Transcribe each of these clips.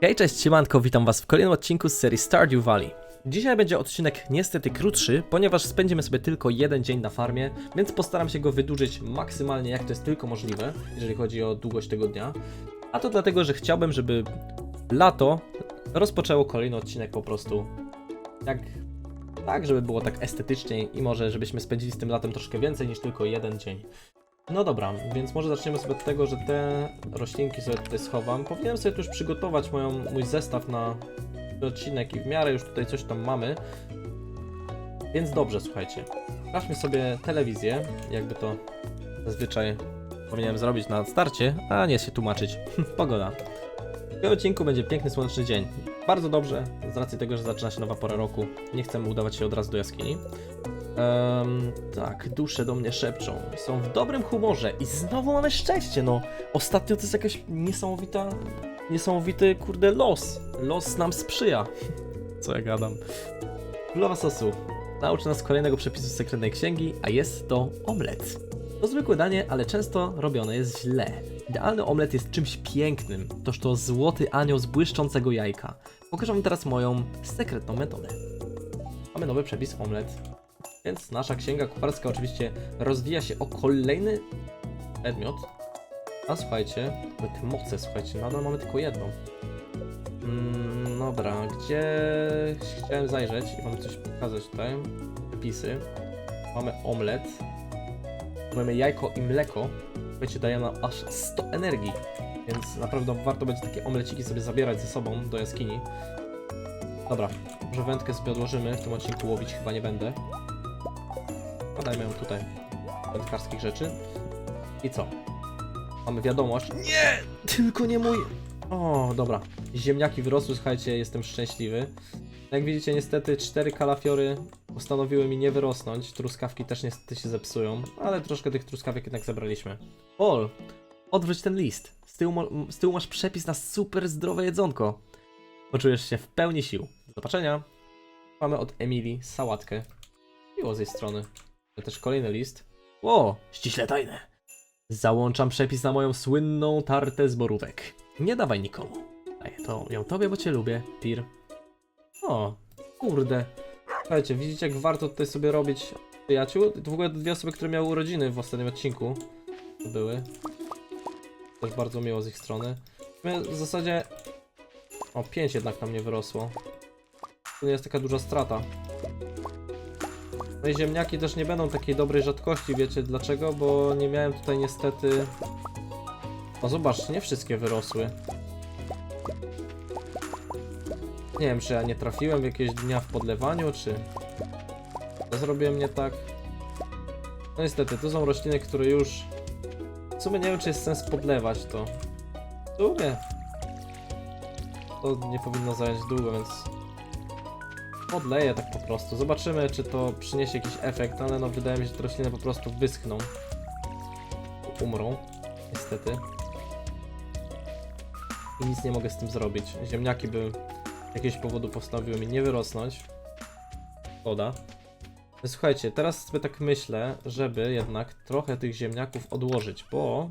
Hej, cześć, siemanko, witam was w kolejnym odcinku z serii Stardew Valley. Dzisiaj będzie odcinek niestety krótszy, ponieważ spędzimy sobie tylko jeden dzień na farmie, więc postaram się go wydłużyć maksymalnie jak to jest tylko możliwe, jeżeli chodzi o długość tego dnia. A to dlatego, że chciałbym, żeby lato rozpoczęło kolejny odcinek po prostu jak tak, żeby było tak estetycznie i może żebyśmy spędzili z tym latem troszkę więcej niż tylko jeden dzień. No dobra, więc może zaczniemy sobie od tego, że te roślinki sobie tutaj schowam. Powinienem sobie tu już przygotować moją, mój zestaw na odcinek i w miarę już tutaj coś tam mamy. Więc dobrze, słuchajcie. Sprawdźmy sobie telewizję, jakby to zazwyczaj powinienem zrobić na starcie, a nie się tłumaczyć. Pogoda. W tym odcinku będzie piękny, słoneczny dzień. Bardzo dobrze, z racji tego, że zaczyna się nowa pora roku. Nie chcemy udawać się od razu do jaskini. Em, tak, dusze do mnie szepczą. Są w dobrym humorze i znowu mamy szczęście, no. Ostatnio to jest jakaś niesamowita, niesamowity, kurde, los. Los nam sprzyja. Co ja gadam. Królowa sosu. Nauczy nas kolejnego przepisu z sekretnej księgi, a jest to omlet. To zwykłe danie, ale często robione jest źle. Idealny omlet jest czymś pięknym. Toż to złoty anioł z błyszczącego jajka. Pokażę wam teraz moją sekretną metodę. Mamy nowy przepis omlet. Więc nasza księga kucharska oczywiście rozwija się o kolejny przedmiot. A słuchajcie, te moce, słuchajcie, nadal mamy tylko jedną. Mm, dobra, gdzie chciałem zajrzeć i wam coś pokazać tutaj. Przepisy. Mamy omlet. Mamy jajko i mleko. Słuchajcie, daje nam aż 100 energii. Więc naprawdę warto będzie takie omleciki sobie zabierać ze sobą do jaskini. Dobra, może wędkę sobie odłożymy. W tym odcinku łowić chyba nie będę. Podajmy ją tutaj. Wędkarskich rzeczy. I co? Mamy wiadomość. Nie! Tylko nie mój. O, dobra. Ziemniaki wyrosły, słuchajcie, jestem szczęśliwy. Jak widzicie, niestety cztery kalafiory postanowiły mi nie wyrosnąć. Truskawki też niestety się zepsują, ale troszkę tych truskawek jednak zebraliśmy. Pol, odwróć ten list. Z tyłu, z tyłu masz przepis na super zdrowe jedzonko. Poczujesz się w pełni sił. Do zobaczenia. Mamy od Emilii sałatkę. Miło z jej strony. To też kolejny list. O, ściśle tajne. Załączam przepis na moją słynną tartę z borówek. Nie dawaj nikomu. Daję to ją tobie, bo cię lubię, Tir. O, kurde. Słuchajcie, widzicie jak warto tutaj sobie robić przyjaciół? To w ogóle dwie osoby, które miały urodziny w ostatnim odcinku. Były. Też bardzo miło z ich strony. W zasadzie... O, pięć jednak nam nie wyrosło. To nie jest taka duża strata. No i ziemniaki też nie będą takiej dobrej rzadkości, wiecie dlaczego? Bo nie miałem tutaj niestety... O zobacz, nie wszystkie wyrosły. Nie wiem, czy ja nie trafiłem w jakiegoś dnia w podlewaniu, czy... To zrobiłem nie tak. No niestety, tu są rośliny, które już... W sumie nie wiem, czy jest sens podlewać to. W sumie... To nie powinno zająć długo, więc... Podleję tak po prostu. Zobaczymy, czy to przyniesie jakiś efekt, ale no wydaje mi się, że te rośliny po prostu wyschną. Umrą. Niestety. I nic nie mogę z tym zrobić. Ziemniaki by z jakiegoś powodu postanowiły mi nie wyrosnąć. Szkoda. Słuchajcie, teraz sobie tak myślę, żeby jednak trochę tych ziemniaków odłożyć, bo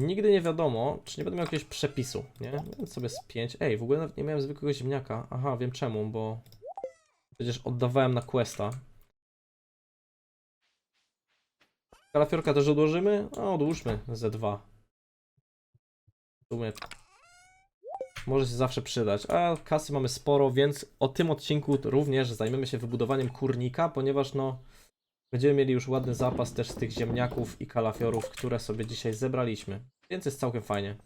nigdy nie wiadomo, czy nie będę miał jakiegoś przepisu, nie? Sobie z 5. Ej, w ogóle nawet nie miałem zwykłego ziemniaka. Aha, wiem czemu, bo przecież oddawałem na questa. Kalafiorka też odłożymy? A, odłóżmy ze 2. W sumie może się zawsze przydać. A kasy mamy sporo, więc o tym odcinku również zajmiemy się wybudowaniem kurnika, ponieważ no będziemy mieli już ładny zapas też z tych ziemniaków i kalafiorów, które sobie dzisiaj zebraliśmy. Więc jest całkiem fajnie.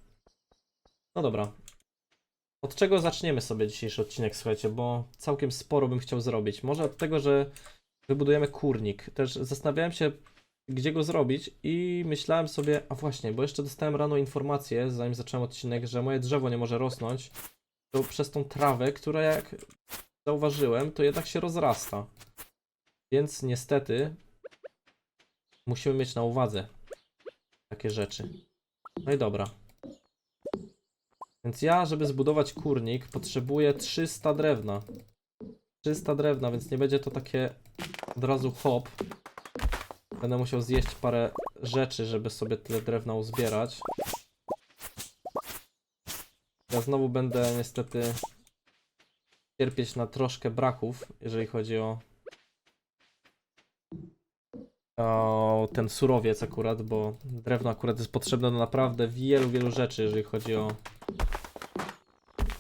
No dobra. Od czego zaczniemy sobie dzisiejszy odcinek, słuchajcie, bo całkiem sporo bym chciał zrobić. Może od tego, że wybudujemy kurnik. Też zastanawiałem się, gdzie go zrobić i myślałem sobie, a właśnie, bo jeszcze dostałem rano informację, zanim zacząłem odcinek, że moje drzewo nie może rosnąć, to przez tą trawę, która jak zauważyłem, to jednak się rozrasta. Więc niestety musimy mieć na uwadze takie rzeczy. No i dobra. Więc ja, żeby zbudować kurnik, potrzebuję 300 drewna. 300 drewna, więc nie będzie to takie od razu hop. Będę musiał zjeść parę rzeczy, żeby sobie tyle drewna uzbierać. Ja znowu będę niestety cierpieć na troszkę braków, jeżeli chodzi o, o ten surowiec akurat, bo drewno akurat jest potrzebne do naprawdę wielu, wielu rzeczy, jeżeli chodzi o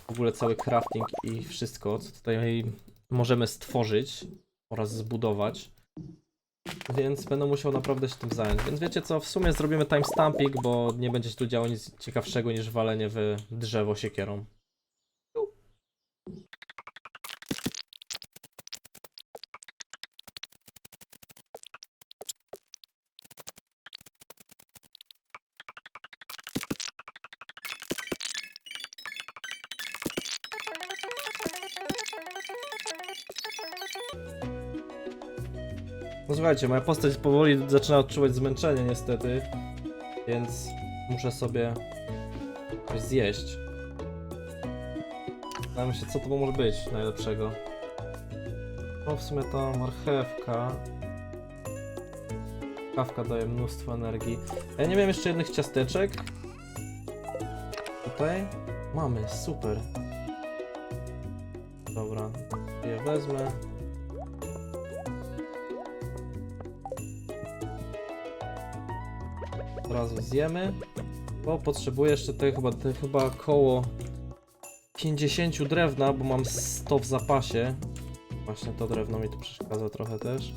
w ogóle cały crafting i wszystko, co tutaj możemy stworzyć oraz zbudować. Więc będę musiał naprawdę się tym zająć. Więc wiecie co, w sumie zrobimy timestamping, bo nie będzie się tu działo nic ciekawszego niż walenie w drzewo siekierą. No słuchajcie, moja postać powoli zaczyna odczuwać zmęczenie niestety, więc muszę sobie coś zjeść. Zastanawiam się, co to może być najlepszego. No w sumie ta marchewka. Kawka daje mnóstwo energii. Ja nie miałem jeszcze jednych ciasteczek. Tutaj mamy, super. Dobra, je wezmę. Razu zjemy. Bo potrzebuję jeszcze te chyba, te chyba koło 50 drewna, bo mam 100 w zapasie. Właśnie to drewno mi tu przeszkadza trochę też.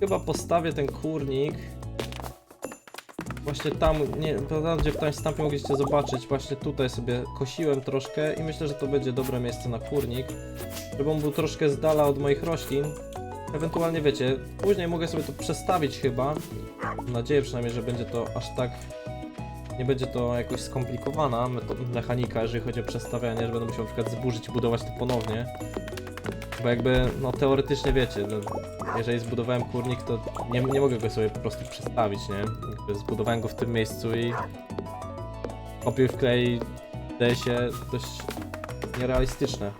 Chyba postawię ten kurnik. Właśnie tam, nie, tam gdzie w timestampie mogliście zobaczyć, właśnie tutaj sobie kosiłem troszkę i myślę, że to będzie dobre miejsce na kurnik. Żeby on był troszkę z dala od moich roślin. Ewentualnie wiecie, później mogę sobie to przestawić chyba. Mam nadzieję przynajmniej, że będzie to aż tak. Nie będzie to jakoś skomplikowana mechanika, jeżeli chodzi o przestawianie, że będę musiał na przykład zburzyć i budować to ponownie. Bo jakby, no teoretycznie wiecie, no, jeżeli zbudowałem kurnik, to nie, nie mogę go sobie po prostu przestawić, nie? Jakby zbudowałem go w tym miejscu i kopiuj w klej wydaje się dość nierealistyczne.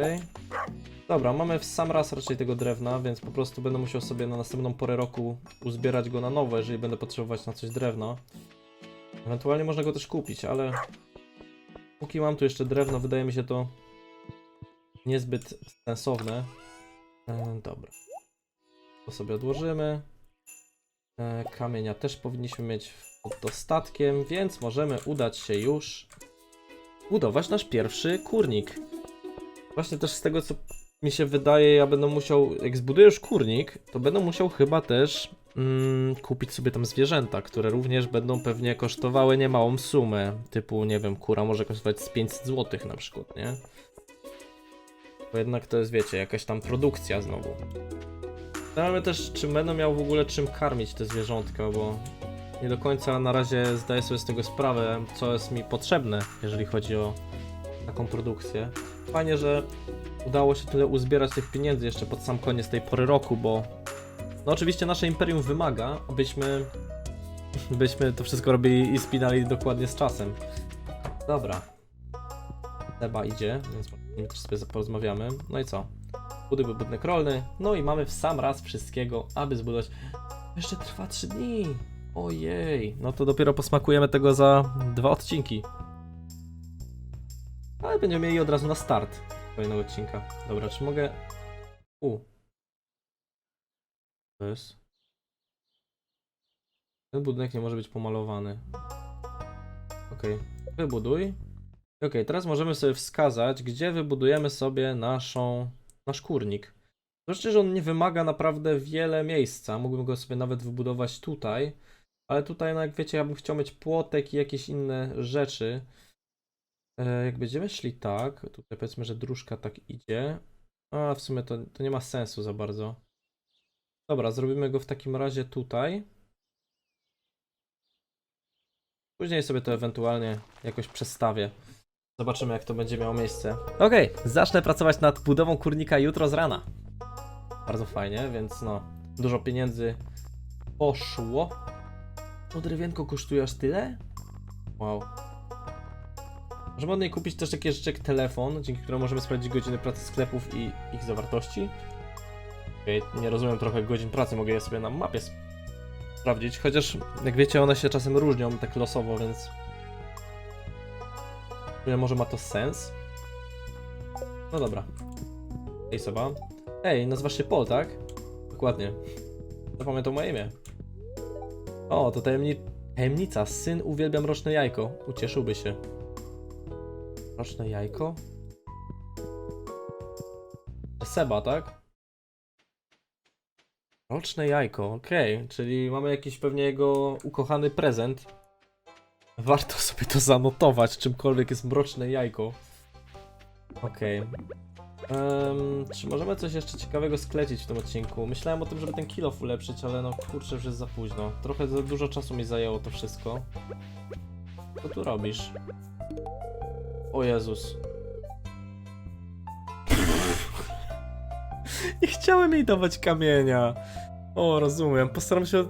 Okej. Dobra, mamy w sam raz raczej tego drewna, więc po prostu będę musiał sobie na następną porę roku uzbierać go na nowo, jeżeli będę potrzebować na coś drewno. Ewentualnie można go też kupić, ale póki mam tu jeszcze drewno, wydaje mi się to niezbyt sensowne. E, dobra. To sobie odłożymy. E, kamienia też powinniśmy mieć pod dostatkiem, więc możemy udać się już budować nasz pierwszy kurnik. Właśnie też z tego co mi się wydaje, ja będę musiał, jak zbudujesz kurnik, to będę musiał chyba też mm, kupić sobie tam zwierzęta, które również będą pewnie kosztowały niemałą sumę. Typu, nie wiem, kura może kosztować z 500 zł na przykład, nie? Bo jednak to jest, wiecie, jakaś tam produkcja znowu. Zastanawiamy też, czy będę miał w ogóle czym karmić te zwierzątka, bo nie do końca na razie zdaję sobie z tego sprawę, co jest mi potrzebne, jeżeli chodzi o taką produkcję. Fajnie, że udało się tyle uzbierać tych pieniędzy jeszcze pod sam koniec tej pory roku, bo no oczywiście nasze imperium wymaga, abyśmy byśmy to wszystko robili i spinali dokładnie z czasem. Dobra. Seba idzie, więc też sobie porozmawiamy. No i co? Buduj budynek rolny. No i mamy w sam raz wszystkiego, aby zbudować. Jeszcze trwa 3 dni. Ojej. No to dopiero posmakujemy tego za dwa odcinki. Ale będziemy mieli od razu na start kolejnego odcinka. Dobra, czy mogę... U. To jest... Ten budynek nie może być pomalowany. Okej, wybuduj. Okej, teraz możemy sobie wskazać, gdzie wybudujemy sobie naszą, nasz kurnik. Zresztą, że on nie wymaga naprawdę wiele miejsca. Mógłbym go sobie nawet wybudować tutaj. Ale tutaj, no jak wiecie, ja bym chciał mieć płotek i jakieś inne rzeczy. E, jak będziemy szli tak, tutaj powiedzmy, że dróżka tak idzie. A w sumie to, to nie ma sensu za bardzo. Dobra, zrobimy go w takim razie tutaj. Później sobie to ewentualnie jakoś przestawię. Zobaczymy, jak to będzie miało miejsce. Okej, zacznę pracować nad budową kurnika jutro z rana. Bardzo fajnie, więc no, dużo pieniędzy poszło. To drewienko kosztuje aż tyle? Wow. Możemy od niej kupić też takie rzeczy jak telefon, dzięki któremu możemy sprawdzić godziny pracy sklepów i ich zawartości. Nie rozumiem trochę godzin pracy, mogę je sobie na mapie sprawdzić, chociaż jak wiecie one się czasem różnią tak losowo, więc... Może ma to sens? No dobra. Ej, Soba. Ej, nazywasz się Paul, tak? Dokładnie. Zapamiętał moje imię. O, to tajemni... tajemnica. Syn uwielbia mroczne jajko. Ucieszyłby się. Mroczne jajko? Seba, tak? Mroczne jajko, okej. Czyli mamy jakiś pewnie jego ukochany prezent. Warto sobie to zanotować, czymkolwiek jest mroczne jajko. Okej. Em, czy możemy coś jeszcze ciekawego sklecić w tym odcinku? Myślałem o tym, żeby ten kilof ulepszyć, ale no kurczę, już jest za późno. Trochę za dużo czasu mi zajęło to wszystko. Co tu robisz? O Jezus. Nie chciałem jej dawać kamienia. O, rozumiem. Postaram się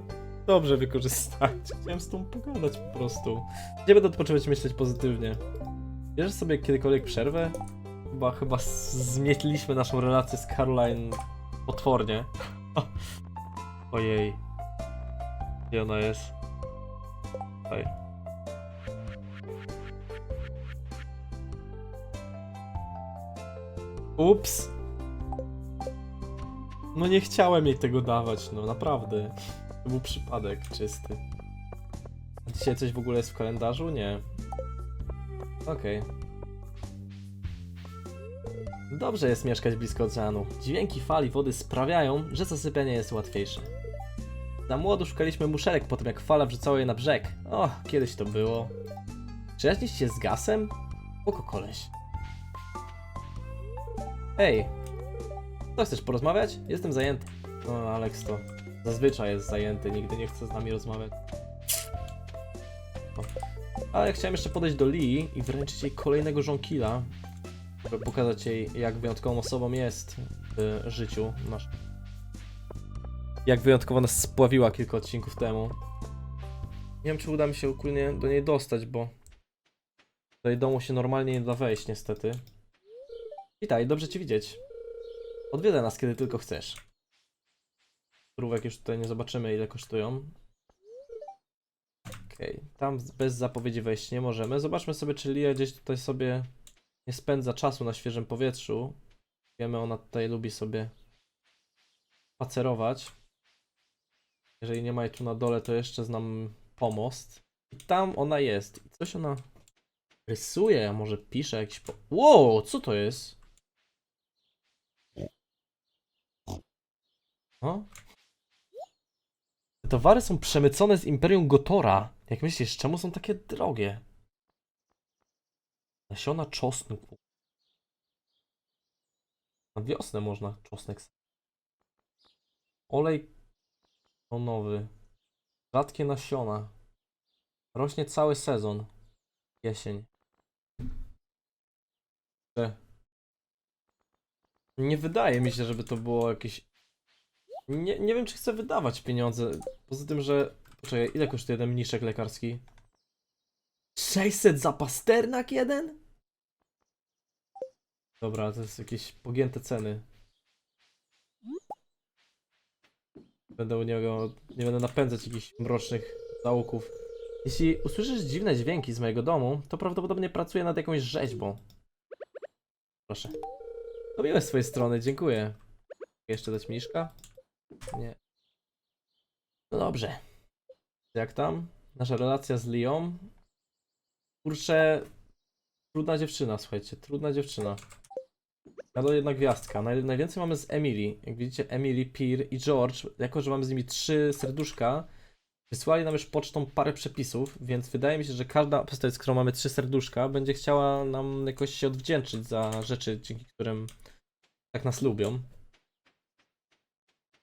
dobrze wykorzystać. Chciałem z tą pogadać po prostu. Nie będę odpoczywać myśleć pozytywnie. Bierzesz sobie kiedykolwiek przerwę? Chyba, chyba z- zmietliliśmy naszą relację z Caroline potwornie. Ojej. Gdzie ona jest? Tutaj. Ups. No nie chciałem jej tego dawać, no naprawdę. To był przypadek czysty. Dzisiaj coś w ogóle jest w kalendarzu? Nie. Okej. Dobrze jest mieszkać blisko oceanu. Dźwięki fali wody sprawiają, że zasypianie jest łatwiejsze. Za młodu szukaliśmy muszelek po tym, jak fala wrzucała je na brzeg. O, kiedyś to było. Przyjaźnisz się z gasem? Oko koleś. Ej, co chcesz porozmawiać? Jestem zajęty. O, Alex to zazwyczaj jest zajęty, nigdy nie chce z nami rozmawiać. O. Ale chciałem jeszcze podejść do Lee i wręczyć jej kolejnego żonkila, żeby pokazać jej, jak wyjątkową osobą jest w życiu naszym. Jak wyjątkowo nas spławiła kilka odcinków temu. Nie wiem, czy uda mi się ogólnie do niej dostać, bo do jej domu się normalnie nie da wejść, niestety. Witaj, dobrze cię widzieć. Odwiedzaj nas, kiedy tylko chcesz. Surówek już tutaj nie zobaczymy, ile kosztują. Okej, tam bez zapowiedzi wejść nie możemy. Zobaczmy sobie, czy Lia gdzieś tutaj sobie nie spędza czasu na świeżym powietrzu. Wiemy, ona tutaj lubi sobie spacerować. Jeżeli nie ma jej tu na dole, to jeszcze znam pomost. I tam ona jest. I coś ona rysuje, a może pisze jakiś po... Wow, co to jest? O? Te towary są przemycone z Imperium Gotora. Jak myślisz, czemu są takie drogie? Nasiona czosnku. Na wiosnę można czosnek. Olej nowy. Rzadkie nasiona. Rośnie cały sezon. Jesień. Nie wydaje mi się, żeby to było jakieś nie, nie wiem, czy chcę wydawać pieniądze. Poza tym, że. Poczekaj, ile kosztuje jeden mniszek lekarski? 600 za pasternak jeden? Dobra, to jest jakieś pogięte ceny. Będę u niego. Nie będę napędzać jakichś mrocznych zaułków. Jeśli usłyszysz dziwne dźwięki z mojego domu, to prawdopodobnie pracuję nad jakąś rzeźbą. Proszę. To miłe z twojej strony, dziękuję. Jeszcze dać mniszka? Nie. No dobrze. Jak tam? Nasza relacja z Lią? Kurczę. Trudna dziewczyna, słuchajcie. Trudna dziewczyna. Ja do jedna gwiazdka. Naj, najwięcej mamy z Emily. Jak widzicie, Emily, Peer i George, jako że mamy z nimi trzy serduszka, wysłali nam już pocztą parę przepisów, więc wydaje mi się, że każda postać, z którą mamy trzy serduszka, będzie chciała nam jakoś się odwdzięczyć za rzeczy, dzięki którym tak nas lubią.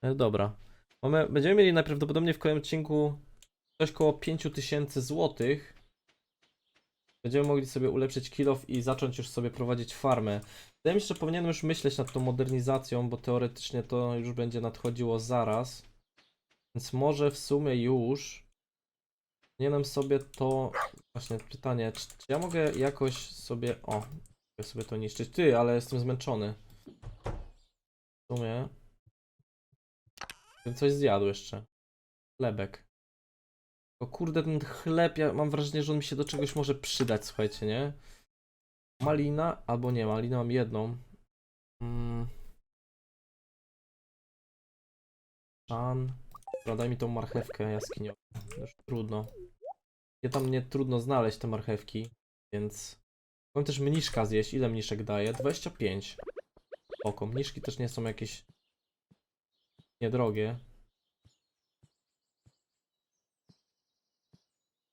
E, Dobra. Mamy, będziemy mieli najprawdopodobniej w kolejnym odcinku coś koło 5000 złotych. Będziemy mogli sobie ulepszyć kilof i zacząć już sobie prowadzić farmę. Wydaje mi się, że powinienem już myśleć nad tą modernizacją, bo teoretycznie to już będzie nadchodziło zaraz. Więc może w sumie już powinienem sobie to... Właśnie pytanie, czy, czy ja mogę jakoś sobie... O, mogę sobie to niszczyć. Ty, ale jestem zmęczony. W sumie... Bym coś zjadł jeszcze. Chlebek. O kurde, ten chleb, ja mam wrażenie, że on mi się do czegoś może przydać, słuchajcie, nie? Malina, albo nie, malina mam jedną. Mm. Szan. Dobra, daj mi tą marchewkę jaskiniową. Już trudno. Nie tam nie trudno znaleźć te marchewki, więc... Mogę też mniszka zjeść. Ile mniszek daje? 25. Oko. Mniszki też nie są jakieś niedrogie.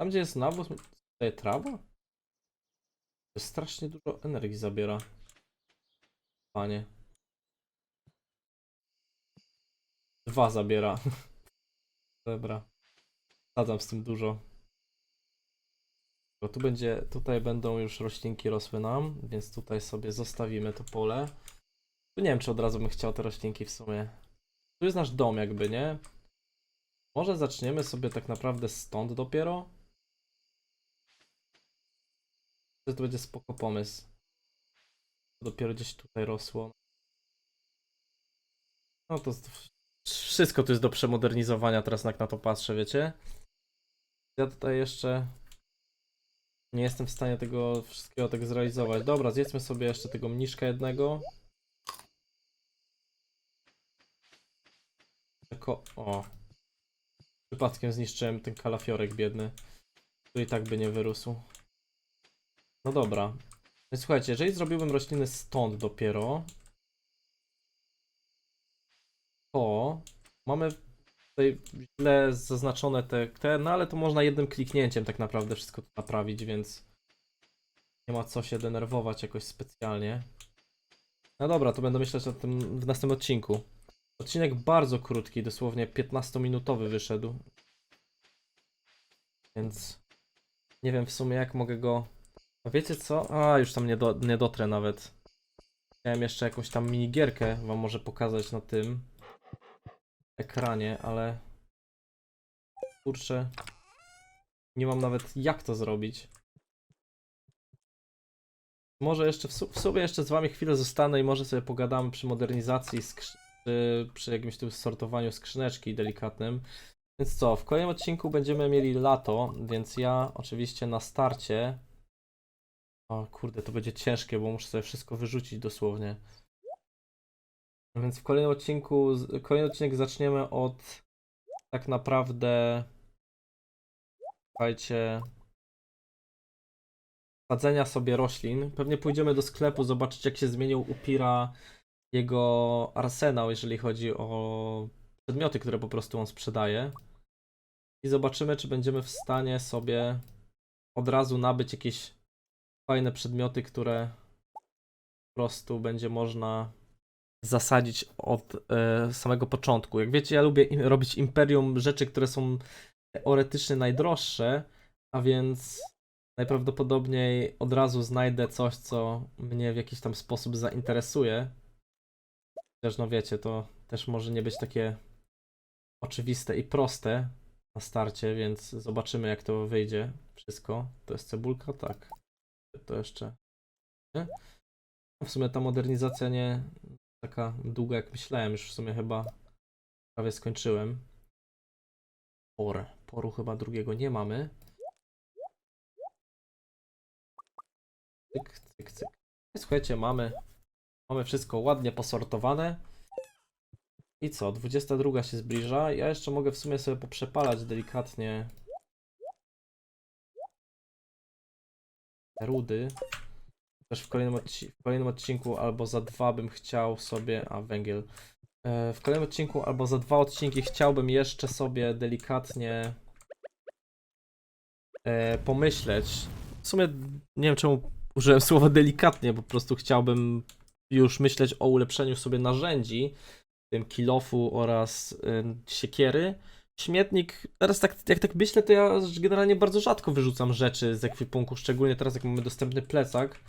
Tam gdzie jest nawóz, daje trawa? To strasznie dużo energii zabiera. Panie. Dwa zabiera. Dobra. Sadzam z tym dużo. Bo tu będzie, tutaj będą już roślinki rosły nam, więc tutaj sobie zostawimy to pole. Tu nie wiem, czy od razu bym chciał te roślinki w sumie. Tu jest nasz dom jakby, nie? Może zaczniemy sobie tak naprawdę stąd dopiero? To będzie spoko pomysł. To dopiero gdzieś tutaj rosło. No to wszystko tu jest do przemodernizowania teraz jak na to patrzę, wiecie? Ja tutaj jeszcze nie jestem w stanie tego wszystkiego tak zrealizować. Dobra, zjedzmy sobie jeszcze tego mniszka jednego. Tylko, o. Przypadkiem zniszczyłem ten kalafiorek biedny. Tu i tak by nie wyrósł. No dobra. Słuchajcie, jeżeli zrobiłbym rośliny stąd dopiero, to mamy tutaj źle zaznaczone te, te, no ale to można jednym kliknięciem tak naprawdę wszystko to naprawić, więc nie ma co się denerwować jakoś specjalnie. No dobra, to będę myśleć o tym w następnym odcinku. Odcinek bardzo krótki, dosłownie 15-minutowy wyszedł. Więc nie wiem w sumie jak mogę go... A wiecie co? A, już tam nie, do, nie dotrę nawet. Chciałem jeszcze jakąś tam minigierkę wam może pokazać na tym ekranie, ale kurczę nie mam nawet jak to zrobić. Może jeszcze w, w sobie jeszcze z wami chwilę zostanę i może sobie pogadamy przy modernizacji skrzy- przy, przy jakimś tym sortowaniu skrzyneczki delikatnym. Więc co, w kolejnym odcinku będziemy mieli lato, więc ja oczywiście na starcie o kurde, to będzie ciężkie, bo muszę sobie wszystko wyrzucić dosłownie. Więc w kolejnym odcinku, kolejny odcinek zaczniemy od tak naprawdę, słuchajcie, sadzenia sobie roślin. Pewnie pójdziemy do sklepu zobaczyć jak się zmienił u Pira jego arsenał, jeżeli chodzi o przedmioty, które po prostu on sprzedaje. I zobaczymy, czy będziemy w stanie sobie od razu nabyć jakieś fajne przedmioty, które po prostu będzie można zasadzić od e, samego początku. Jak wiecie, ja lubię im, robić imperium rzeczy, które są teoretycznie najdroższe, a więc najprawdopodobniej od razu znajdę coś, co mnie w jakiś tam sposób zainteresuje. Też no wiecie, to też może nie być takie oczywiste i proste na starcie, więc zobaczymy jak to wyjdzie wszystko. To jest cebulka? Tak. To jeszcze. Nie? W sumie ta modernizacja nie taka długa jak myślałem, już w sumie chyba prawie skończyłem. Por. Poru chyba drugiego nie mamy. Cyk, cyk, cyk. Słuchajcie, mamy, mamy wszystko ładnie posortowane. I co, 22 się zbliża. Ja jeszcze mogę w sumie sobie poprzepalać delikatnie rudy. Też w kolejnym, w kolejnym odcinku albo za dwa bym chciał sobie. A węgiel. E, W kolejnym odcinku albo za dwa odcinki chciałbym jeszcze sobie delikatnie e, pomyśleć. W sumie nie wiem czemu użyłem słowa delikatnie, po prostu chciałbym już myśleć o ulepszeniu sobie narzędzi, w tym kilofu oraz y, siekiery. Śmietnik, teraz tak, jak tak myślę, to ja generalnie bardzo rzadko wyrzucam rzeczy z ekwipunku, szczególnie teraz jak mamy dostępny plecak,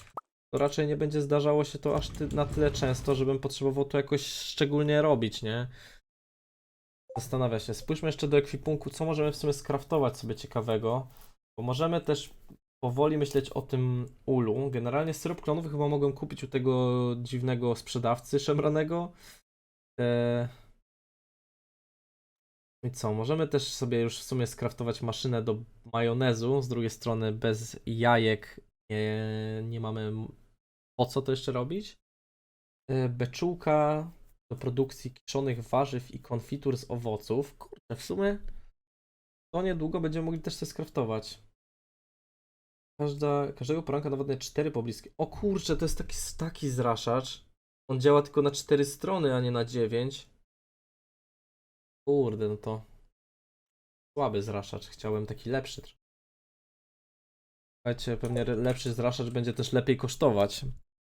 to raczej nie będzie zdarzało się to aż ty, na tyle często, żebym potrzebował to jakoś szczególnie robić, nie? Zastanawia się. Spójrzmy jeszcze do ekwipunku, co możemy w sumie skraftować sobie ciekawego, bo możemy też powoli myśleć o tym ulu. Generalnie syrop klonowy chyba mogłem kupić u tego dziwnego sprzedawcy szemranego. Eee, I co, możemy też sobie już w sumie skraftować maszynę do majonezu, z drugiej strony bez jajek nie, nie mamy po co to jeszcze robić. E, Beczułka do produkcji kiszonych warzyw i konfitur z owoców. Kurde, w sumie to niedługo będziemy mogli też sobie skraftować. Każda, każdego poranka nawodne 4 pobliskie. O kurczę, to jest taki, taki zraszacz. On działa tylko na 4 strony, a nie na 9. Kurde, no to słaby zraszacz. Chciałem taki lepszy. Słuchajcie, pewnie lepszy zraszacz będzie też lepiej kosztować.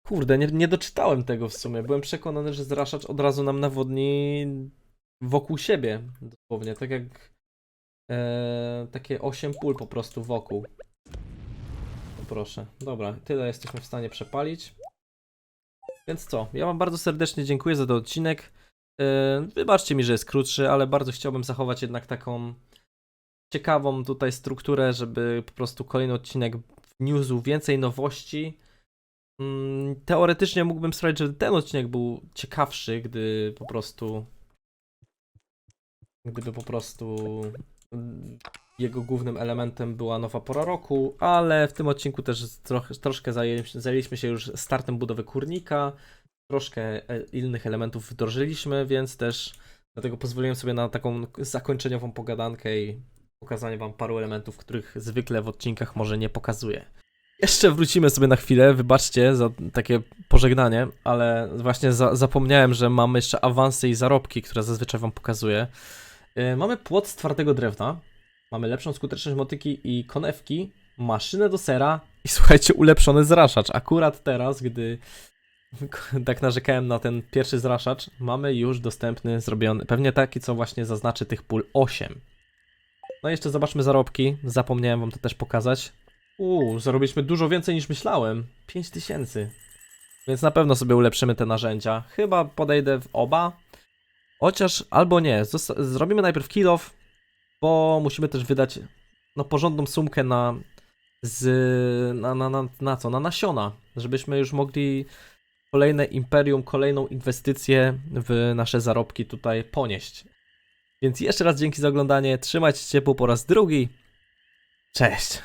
Kurde, nie, nie doczytałem tego w sumie. Byłem przekonany, że zraszacz od razu nam nawodni wokół siebie. Dosłownie, tak jak e, takie 8 pól po prostu wokół. Proszę. Dobra, tyle jesteśmy w stanie przepalić. Więc co? Ja Wam bardzo serdecznie dziękuję za ten odcinek. E, Wybaczcie mi, że jest krótszy, ale bardzo chciałbym zachować jednak taką ciekawą tutaj strukturę, żeby po prostu kolejny odcinek wniósł więcej nowości. Mm, Teoretycznie mógłbym sprawić, że ten odcinek był ciekawszy, gdy po prostu. Gdyby po prostu jego głównym elementem była nowa pora roku, ale w tym odcinku też trochę, troszkę zajęliśmy, zajęliśmy się już startem budowy kurnika, troszkę e, innych elementów wdrożyliśmy, więc też dlatego pozwoliłem sobie na taką zakończeniową pogadankę i pokazanie wam paru elementów, których zwykle w odcinkach może nie pokazuję. Jeszcze wrócimy sobie na chwilę, wybaczcie za takie pożegnanie, ale właśnie za, zapomniałem, że mamy jeszcze awansy i zarobki, które zazwyczaj wam pokazuję. Yy, mamy płot z twardego drewna, mamy lepszą skuteczność motyki i konewki, maszynę do sera i słuchajcie, ulepszony zraszacz. Akurat teraz, gdy tak narzekałem na ten pierwszy zraszacz, mamy już dostępny, zrobiony, pewnie taki, co właśnie zaznaczy tych pól 8. No i jeszcze zobaczmy zarobki, zapomniałem wam to też pokazać. Uuu, zarobiliśmy dużo więcej niż myślałem. 5000. Więc na pewno sobie ulepszymy te narzędzia. Chyba podejdę w oba. Chociaż albo nie. Zrobimy najpierw kill off, bo musimy też wydać no porządną sumkę na z na, na, na, na co? Na nasiona, żebyśmy już mogli kolejne imperium, kolejną inwestycję w nasze zarobki tutaj ponieść. Więc jeszcze raz dzięki za oglądanie. Trzymajcie się ciepło po raz drugi. Cześć.